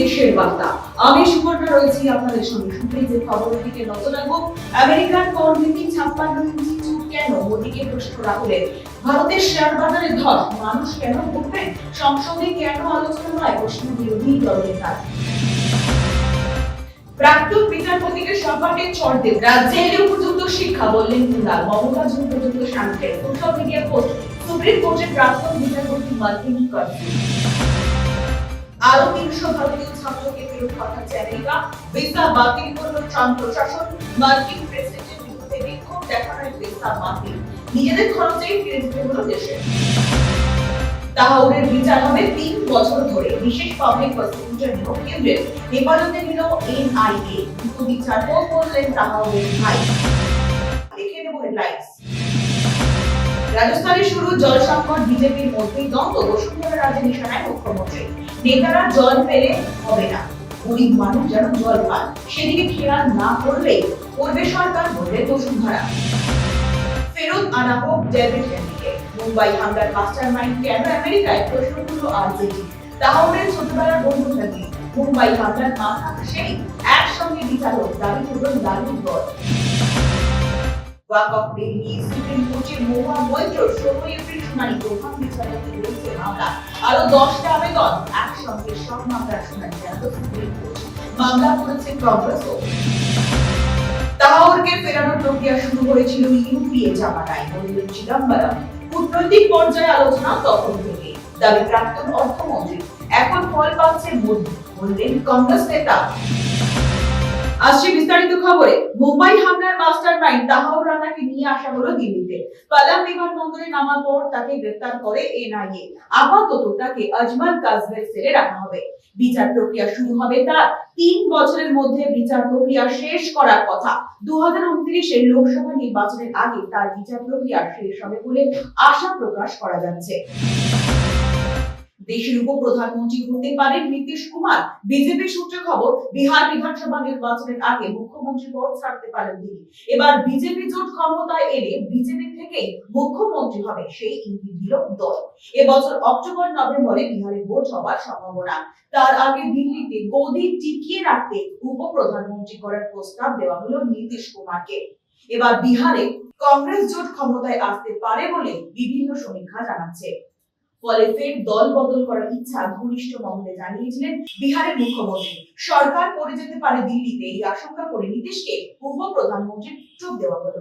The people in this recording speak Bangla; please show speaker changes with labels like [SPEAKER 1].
[SPEAKER 1] দেশের বার্তা। আমি সুবর্ণা রয়েছি, আপনাদের সঙ্গে শুনতেই যে আমেরিকার ছাপ্পান্ন ইঞ্চি চুপ কেন মোদীকে প্রশ্ন রাখলেন ভারতের শেয়ার বাজারে মানুষ কেন সংসদে কেন আলোচনা প্রশ্ন বিরোধী দলনেতা প্রাক্তন বিচারপতিকে সভাকে চড় দেব। রাজ্যে উপযুক্ত শিক্ষা, বললেন কুণাল মমতা জুন পর্যন্ত শান্তি সোশ্যাল মিডিয়া পোস্ট। সুপ্রিম কোর্টের প্রাক্তন বিচারপতি মার্কিন কর্তৃক আরও তিনশো ভারতীয় ছাত্রকে ফেরত পাঠাচ্ছে আমেরিকা ভিসা বাতিল করল ট্রাম্প প্রশাসন। মার্কিন প্রেসিডেন্টের বিরুদ্ধে বিক্ষোভ দেখানোর ভিসা বাতিল। নিজেদের খরচেই ফিরে যেতে হলো দেশে। তাহাউরের বিচার হবে তিন বছর ধরে। বিশেষ পাবলিক প্রসিকিউটর নিয়োগ কেন্দ্রের হেফাজতে নিল এনআইএ। বিচার করলেন তাহাউরের ভাই। দেখে নেব হেডলাইন্স রাজস্থানে শুরু জল সংকট, বিজেপির মধ্যেই দ্বন্দ্ব, বসুন্ধরা রাজ্যে নিশানায় মুখ্যমন্ত্রী। নেতারা জল পেলে হবে না। গরিব মানুষ যেন জল পান সেদিকে খেয়াল না করলেই করবে সরকার বললেন বসুন্ধরা। ফেরত আনা হোক ডেভিড হেনরিকে মুম্বাই হামলার মাস্টার মাইন্ড কেন আমেরিকায়? প্রশ্ন করল আরজেডি তাহলে ছোটবেলার বন্ধু থাকি। মুম্বাই হামলার মাথা সেই একসঙ্গে বিচারক দাবি করল লালু দল ওয়াকফ বিল নিয়ে সুপ্রিম কোর্টের মহুয়া মৈত্র ষোলোই এপ্রিল শুনানি প্রধান বিচারপতি মামলা। আরও দশটা আবেদন একসঙ্গে সব মামলার শুনানি জানালো সুপ্রিম কোর্ট মামলা করেছে কংগ্রেসও তাহাউরকে ফেরানোর প্রক্রিয়া শুরু হয়েছিল ইউপিএ জামানায়। বললেন চিদম্বরম। কূটনৈতিক পর্যায়ে আলোচনা তখন থেকে। দাবি প্রাক্তন অর্থমন্ত্রী। এখন ফল পাচ্ছে মোদী বললেন, কংগ্রেস নেতা আসছে বিস্তারিত খবরে। মুম্বাই হামলার মাস্টার মাইন্ড তাহাউর রানাকে নিয়ে আসা হলো দিল্লিতে। পালাম বিমানবন্দরে নামার পর তাকে গ্রেফতার করে এনআইএ। আপাতত তাকে আজমাল কাজবের সেলে রাখা হবে। বিচার প্রক্রিয়া শুরু হবে তার তিন বছরের মধ্যে বিচার প্রক্রিয়া শেষ করার কথা। দু হাজার উনত্রিশের লোকসভা নির্বাচনের আগে তার বিচার প্রক্রিয়া শেষ হবে বলে আশা প্রকাশ করা যাচ্ছে। দেশের উপপ্রধানমন্ত্রী হতে পারেন নীতিশ কুমার। বিজেপি সূত্রে খবর, বিহার বিধানসভা নির্বাচনের আগে মুখ্যমন্ত্রী পদ ছাড়তে পারেন তিনি। এবার বিজেপি জোট ক্ষমতায় এলে বিজেপি থেকে মুখ্যমন্ত্রী হবে সেই ইঙ্গিত দিল। দল এবছর অক্টোবর, নভেম্বরে বিহারে ভোট হবার সম্ভাবনা। তার আগে দিল্লিতে গদি টিকিয়ে রাখতে উপপ্রধানমন্ত্রী করার প্রস্তাব দেওয়া হলো নীতিশ কুমারকে। এবার বিহারে কংগ্রেস জোট ক্ষমতায় আসতে পারে বলে বিভিন্ন সমীক্ষা জানাচ্ছে। ফলে ফের দল বদল করার ইচ্ছা ঘনিষ্ঠ মহলে জানিয়েছিলেন বিহারের মুখ্যমন্ত্রী। সরকার পড়ে যেতে পারে দিল্লিতে, এই আশঙ্কা করে নীতিশকে প্রধানমন্ত্রীর চোখ দেওয়া হলো।